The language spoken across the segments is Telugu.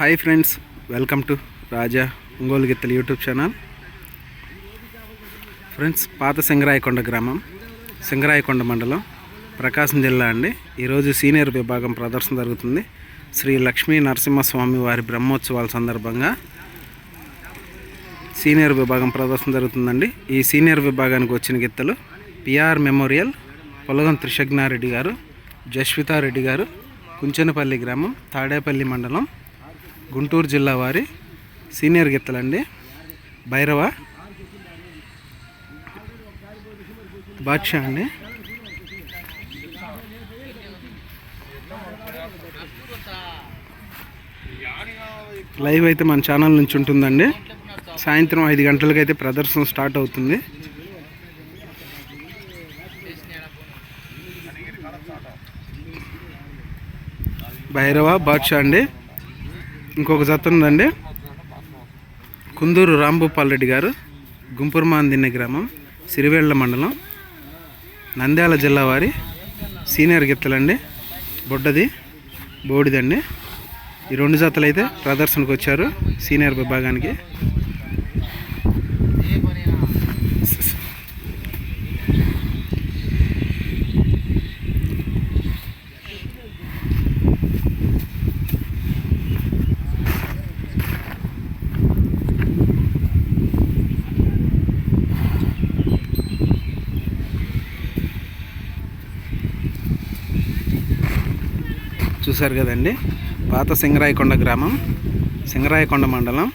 Hi friends welcome to Raja Ongole గిత్తలు యూట్యూబ్ ఛానల్. ఫ్రెండ్స్ పాత సింగరాయకొండ గ్రామం సింగరాయకొండ మండలం ప్రకాశం జిల్లా అండి. ఈరోజు సీనియర్ విభాగం ప్రదర్శన జరుగుతుంది. శ్రీ లక్ష్మీ నరసింహస్వామి వారి బ్రహ్మోత్సవాల సందర్భంగా సీనియర్ విభాగం ప్రదర్శన జరుగుతుందండి. ఈ సీనియర్ విభాగానికి వచ్చిన గిత్తలు పిఆర్ మెమోరియల్ పొలగం త్రిశగ్నారెడ్డి గారు జస్వితారెడ్డి గారు కుంచెనపల్లి గ్రామం తాడేపల్లి మండలం గుంటూరు జిల్లా వారి సీనియర్ గిత్తలండి. భైరవ బాద్షా అండి. లైవ్ అయితే మన ఛానల్ నుంచి ఉంటుందండి. సాయంత్రం ఐదు గంటలకైతే ప్రదర్శన స్టార్ట్ అవుతుంది. భైరవ బాద్షా అండి. ఇంకొక జత ఉందండి. కుందూరు రాంభూపాల్ రెడ్డి గారు గుంపురుమాందిన్నె గ్రామం సిరివేళ్ళ మండలం నంద్యాల జిల్లా వారి సీనియర్ గిత్తలండి బొడ్డది బోడిదండి. ఈ రెండు జతలు అయితే ప్రదర్శనకు వచ్చారు సీనియర్ విభాగానికి. చూశారు కదండి. పాత సింగరాయకొండ గ్రామం సింగరాయకొండ మండలం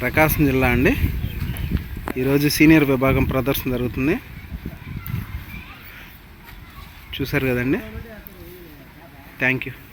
ప్రకాశం జిల్లా అండి. ఈరోజు సీనియర్ విభాగం ప్రదర్శన జరుగుతుంది. చూశారు కదండి. Thank you.